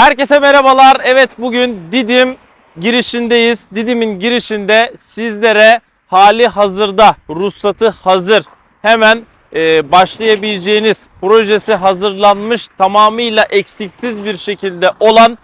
Herkese merhabalar. Evet bugün Didim girişindeyiz. Didim'in girişinde sizlere hali hazırda ruhsatı hazır hemen e, başlayabileceğiniz projesi hazırlanmış tamamıyla eksiksiz bir şekilde olan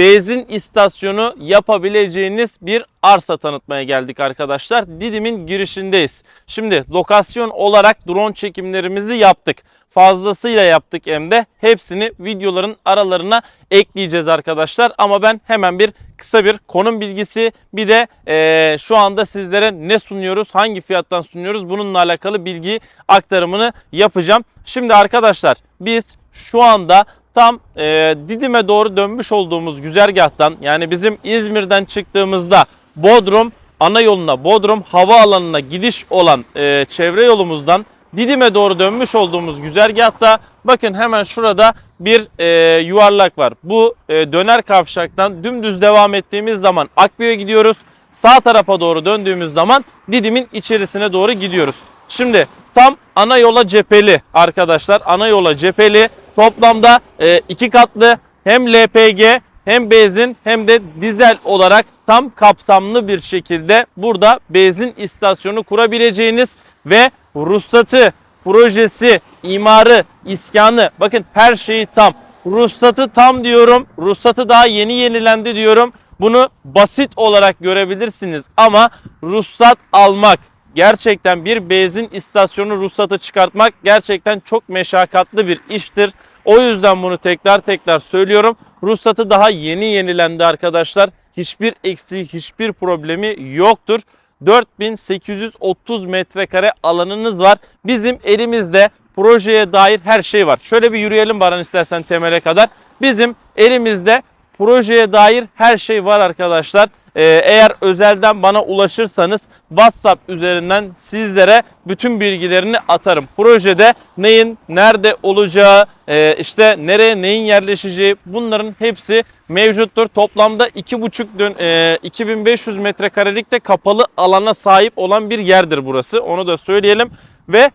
benzin istasyonu yapabileceğiniz bir arsa tanıtmaya geldik arkadaşlar. Didim'in girişindeyiz. Şimdi lokasyon olarak drone çekimlerimizi yaptık. Fazlasıyla yaptık hem de. Hepsini videoların aralarına ekleyeceğiz arkadaşlar. Ama ben hemen bir kısa bir konum bilgisi bir de eee, şu anda sizlere ne sunuyoruz, hangi fiyattan sunuyoruz bununla alakalı bilgi aktarımını yapacağım. Şimdi arkadaşlar biz şu anda tam e, Didim'e doğru dönmüş olduğumuz güzergahtan yani bizim İzmir'den çıktığımızda Bodrum ana yoluna Bodrum havaalanına gidiş olan e, çevre yolumuzdan Didim'e doğru dönmüş olduğumuz güzergahta bakın hemen şurada bir e, yuvarlak var. Bu e, döner kavşaktan dümdüz devam ettiğimiz zaman Akbiya'ya gidiyoruz. Sağ tarafa doğru döndüğümüz zaman Didim'in içerisine doğru gidiyoruz. Şimdi tam ana yola cepheli arkadaşlar. Ana yola cepheli. Toplamda e, iki katlı hem LPG hem benzin hem de dizel olarak tam kapsamlı bir şekilde burada benzin istasyonu kurabileceğiniz ve ruhsatı, projesi, imarı, iskanı bakın her şeyi tam. Ruhsatı tam diyorum. Ruhsatı daha yeni yenilendi diyorum. Bunu basit olarak görebilirsiniz ama ruhsat almak gerçekten bir benzin istasyonu ruhsatı çıkartmak gerçekten çok meşakkatli bir iştir. O yüzden bunu tekrar tekrar söylüyorum. Ruhsatı daha yeni yenilendi arkadaşlar. Hiçbir eksiği, hiçbir problemi yoktur. 4830 metrekare alanınız var. Bizim elimizde projeye dair her şey var. Şöyle bir yürüyelim Baran istersen temele kadar. Bizim elimizde projeye dair her şey var arkadaşlar. Ee, eğer özelden bana ulaşırsanız WhatsApp üzerinden sizlere bütün bilgilerini atarım. Projede neyin nerede olacağı, e, işte nereye neyin yerleşeceği bunların hepsi mevcuttur. Toplamda 2,5 dön, e, 2500 metrekarelik de kapalı alana sahip olan bir yerdir burası. Onu da söyleyelim ve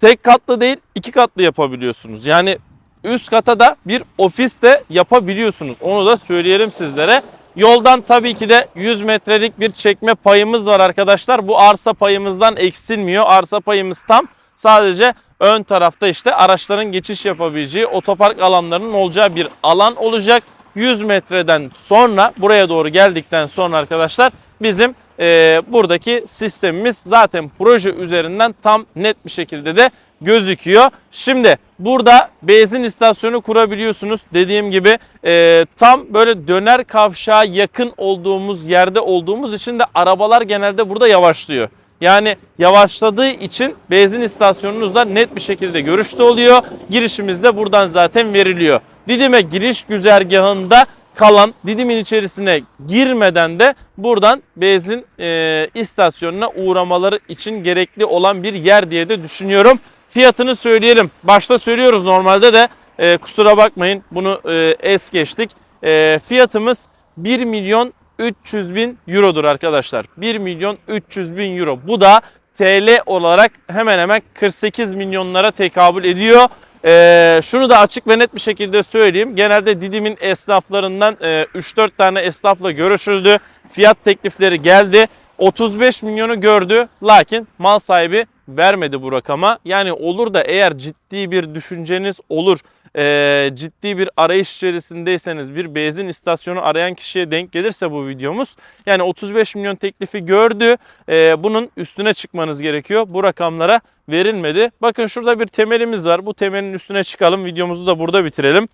tek katlı değil iki katlı yapabiliyorsunuz. Yani üst kata da bir ofis de yapabiliyorsunuz. Onu da söyleyelim sizlere. Yoldan tabii ki de 100 metrelik bir çekme payımız var arkadaşlar. Bu arsa payımızdan eksilmiyor. Arsa payımız tam. Sadece ön tarafta işte araçların geçiş yapabileceği otopark alanlarının olacağı bir alan olacak. 100 metreden sonra buraya doğru geldikten sonra arkadaşlar bizim e, buradaki sistemimiz zaten proje üzerinden tam net bir şekilde de gözüküyor. Şimdi burada benzin istasyonu kurabiliyorsunuz. Dediğim gibi e, tam böyle döner kavşağa yakın olduğumuz yerde olduğumuz için de arabalar genelde burada yavaşlıyor. Yani yavaşladığı için benzin istasyonunuzda net bir şekilde görüşte oluyor. Girişimiz de buradan zaten veriliyor. Didim'e giriş güzergahında kalan Didim'in içerisine girmeden de buradan benzin e, istasyonuna uğramaları için gerekli olan bir yer diye de düşünüyorum. Fiyatını söyleyelim. Başta söylüyoruz normalde de e, kusura bakmayın bunu e, es geçtik. E, fiyatımız 1 milyon 300 bin eurodur arkadaşlar. 1 milyon 300 bin euro. Bu da TL olarak hemen hemen 48 milyonlara tekabül ediyor. Ee, şunu da açık ve net bir şekilde söyleyeyim. Genelde Didim'in esnaflarından e, 3-4 tane esnafla görüşüldü. Fiyat teklifleri geldi. 35 milyonu gördü. Lakin mal sahibi vermedi bu rakama. Yani olur da eğer ciddi bir düşünceniz olur, e, ciddi bir arayış içerisindeyseniz bir benzin istasyonu arayan kişiye denk gelirse bu videomuz yani 35 milyon teklifi gördü. E, bunun üstüne çıkmanız gerekiyor. Bu rakamlara verilmedi. Bakın şurada bir temelimiz var. Bu temelin üstüne çıkalım. Videomuzu da burada bitirelim.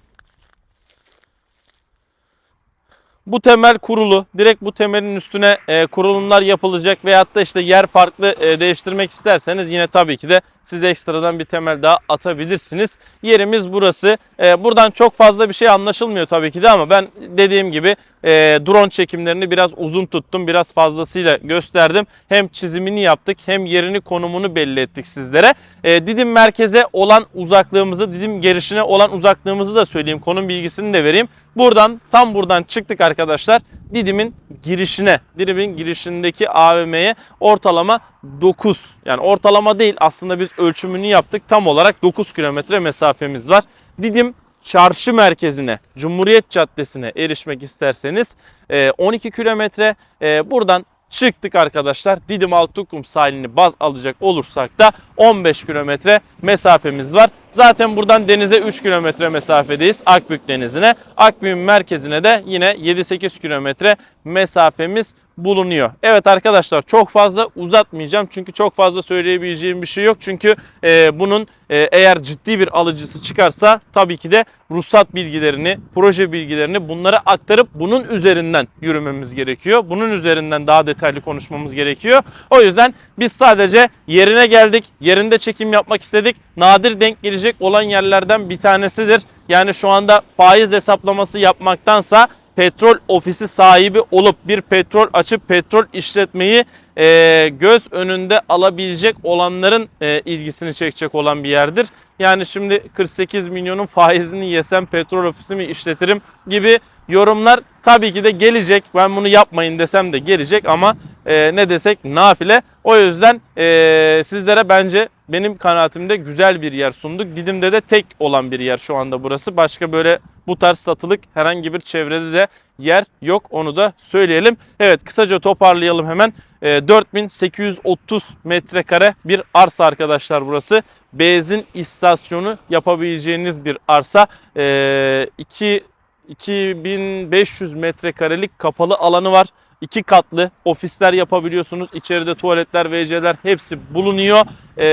Bu temel kurulu. Direkt bu temelin üstüne e, kurulumlar yapılacak veyahut da işte yer farklı e, değiştirmek isterseniz yine tabii ki de siz ekstradan bir temel daha atabilirsiniz. Yerimiz burası. E, buradan çok fazla bir şey anlaşılmıyor tabii ki de ama ben dediğim gibi e, drone çekimlerini biraz uzun tuttum. Biraz fazlasıyla gösterdim. Hem çizimini yaptık hem yerini konumunu belli ettik sizlere. E, Didim merkeze olan uzaklığımızı, Didim girişine olan uzaklığımızı da söyleyeyim. Konum bilgisini de vereyim. Buradan tam buradan çıktık arkadaşlar. Didim'in girişine, Didim'in girişindeki AVM'ye ortalama 9 yani ortalama değil aslında biz ölçümünü yaptık. Tam olarak 9 kilometre mesafemiz var. Didim çarşı merkezine, Cumhuriyet Caddesi'ne erişmek isterseniz e, 12 kilometre e, buradan çıktık arkadaşlar. Didim Altıkum sahilini baz alacak olursak da 15 kilometre mesafemiz var. Zaten buradan denize 3 kilometre mesafedeyiz Akbük Denizi'ne. Akbük'ün merkezine de yine 7-8 kilometre mesafemiz bulunuyor. Evet arkadaşlar çok fazla uzatmayacağım çünkü çok fazla söyleyebileceğim bir şey yok. Çünkü e, bunun e, eğer ciddi bir alıcısı çıkarsa tabii ki de ruhsat bilgilerini, proje bilgilerini bunlara aktarıp bunun üzerinden yürümemiz gerekiyor. Bunun üzerinden daha detaylı konuşmamız gerekiyor. O yüzden biz sadece yerine geldik, yerinde çekim yapmak istedik. Nadir denk gelecek olan yerlerden bir tanesidir. Yani şu anda faiz hesaplaması yapmaktansa petrol ofisi sahibi olup bir petrol açıp petrol işletmeyi e, göz önünde alabilecek olanların e, ilgisini çekecek olan bir yerdir. Yani şimdi 48 milyonun faizini yesem petrol ofisi mi işletirim gibi yorumlar tabii ki de gelecek. Ben bunu yapmayın desem de gelecek ama e, ne desek nafile. O yüzden e, sizlere bence benim kanaatimde güzel bir yer sunduk. Didim'de de tek olan bir yer şu anda burası. Başka böyle bu tarz satılık herhangi bir çevrede de yer yok. Onu da söyleyelim. Evet kısaca toparlayalım hemen. E, 4830 metrekare bir arsa arkadaşlar burası. Benzin istasyonu yapabileceğiniz bir arsa. E, iki 2500 metrekarelik kapalı alanı var. İki katlı ofisler yapabiliyorsunuz. İçeride tuvaletler, WC'ler hepsi bulunuyor. Ee,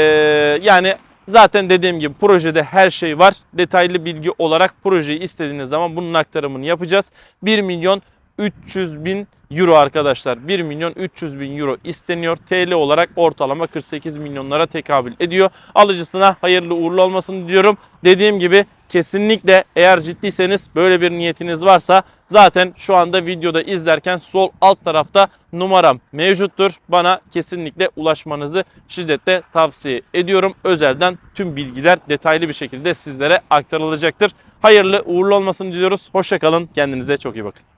yani zaten dediğim gibi projede her şey var. Detaylı bilgi olarak projeyi istediğiniz zaman bunun aktarımını yapacağız. 1 milyon 300 bin euro arkadaşlar. 1 milyon 300 bin euro isteniyor. TL olarak ortalama 48 milyonlara tekabül ediyor. Alıcısına hayırlı uğurlu olmasını diyorum. Dediğim gibi kesinlikle eğer ciddiyseniz böyle bir niyetiniz varsa zaten şu anda videoda izlerken sol alt tarafta numaram mevcuttur. Bana kesinlikle ulaşmanızı şiddetle tavsiye ediyorum. Özelden tüm bilgiler detaylı bir şekilde sizlere aktarılacaktır. Hayırlı uğurlu olmasını diliyoruz. Hoşçakalın. Kendinize çok iyi bakın.